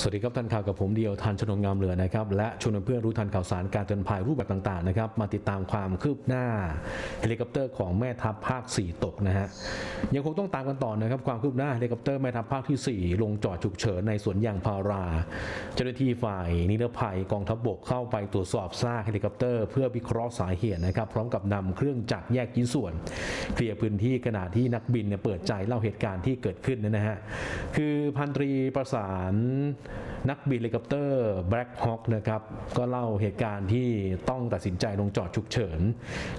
สวัสดีครับทันข่าวกับผมเดียวทันชนงงามเหลือนะครับและชวนเพื่อนรู้ทันข่าวสารการเตือนภัยรูปแบบต่างๆนะครับมาติดตามความคืบหน้าเฮลิคอปเตอร์ของแม่ทัพภาค 4 ตกนะฮะยังคงต้องตามกันต่อนะครับความคืบหน้าเฮลิคอปเตอร์แม่ทัพภาคที่ 4 ลงจอดฉุกเฉินในสวนยางพารา เจ้าหน้าที่ฝ่ายนิรภัยกองทัพบกเข้าไปตรวจสอบซากเฮลิคอปเตอร์เพื่อวิเคราะห์สาเหตุนะครับพร้อมกับนำเครื่องจักรแยกชิ้นส่วน เคลียร์พื้นที่ขณะที่นักบินเนี่ยเปิดใจเล่าเหตุการณ์ที่เกิดขึ้นนะฮะคือพันตรีประสาน นักบินเฮลิคอปเตอร์ Black Hawk นะครับก็เล่าเหตุการณ์ที่ต้องตัดสินใจลงจอดฉุกเฉิน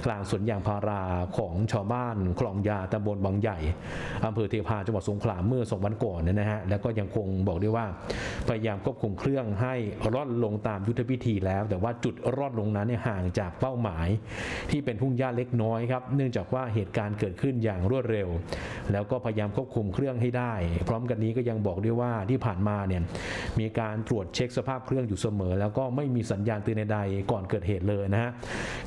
กลางสวนยางพาราของชาวบ้านคลองยาตำบลบางใหญ่อำเภอเทพาจังหวัดสงขลาเมื่อสองวันก่อนเนยนะฮะแล้วก็ยังคงบอกได้ว่า พยายามควบคุมเครื่องให้ร่อนลงตามยุทธพิธีแล้ว แต่ว่าจุดร่อนลงนั้นเนี่ยห่างจากเป้าหมาย ที่เป็นทุ่งหญ้าเล็กน้อยครับเนื่องจากว่าเหตุการณ์เกิดขึ้นอย่างรวดเร็ว แล้วก็พยายามควบคุมเครื่องให้ได้ พร้อมกันนี้ก็ยังบอกด้วยว่าที่ผ่านมาเนี่ยมีการตรวจเช็คสภาพเครื่องอยู่เสมอ แล้วก็ไม่มีสัญญาณเตือนใดๆก่อนเกิดเหตุเลยนะฮะ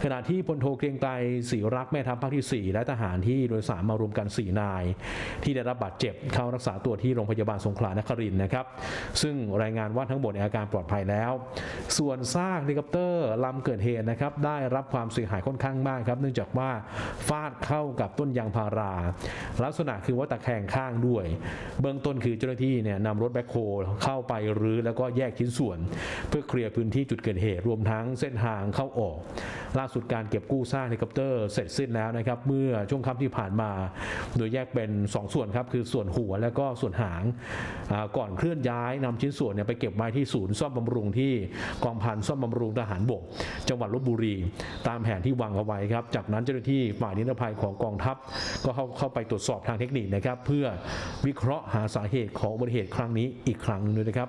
ขณะที่พลโทเกรียงไกรศรีรักแม่ทัพภาคที่ 4 และทหารที่โดยสารมารวมกัน 4 นาย ที่ได้รับบาดเจ็บเข้ารักษาตัวที่โรงพยาบาลสงขลานครินนะครับ ซึ่งรายงานว่าทั้งหมดอาการปลอดภัยแล้ว ส่วนซากเฮลิคอปเตอร์ลำเกิดเหตุนะครับได้รับความเสียหายค่อนข้างมากครับ เนื่องจากว่าฟาดเข้ากับต้นยางพารา ลักษณะคือว่าตะแคงข้างด้วย เบื้องต้นคือเจ้าหน้าที่เนี่ยนำรถแบ็คโฮเข้าไปรื้อแล้วก็แยกชิ้นส่วน เพื่อเคลียร์พื้นที่จุดเกิดเหตุรวมทั้งเส้นทางเข้าออก ล่าสุดการเก็บกู้ซากเฮลิคอปเตอร์เสร็จสิ้นแล้วนะครับเมื่อช่วงค่ำที่ผ่านมา โดยแยกเป็น 2 ส่วนครับคือส่วนหัวแล้วก็ส่วนหางก่อนเคลื่อนย้ายนำชิ้นส่วนเนี่ยไปเก็บไว้ที่ศูนย์ซ่อมบำรุงที่กองพันซ่อมบำรุงทหารบก จังหวัดลบบุรี ตามแผนที่วางเอาไว้ครับจากนั้นเจ้าหน้าที่ฝ่ายนิรภัยของกองทัพ ก็เข้าเข้าไปตรวจสอบทางเทคนิคนะครับ เพื่อวิเคราะห์หาสาเหตุของอุบัติเหตุครั้งนี้อีกครั้งหนึงด้วยนะครับ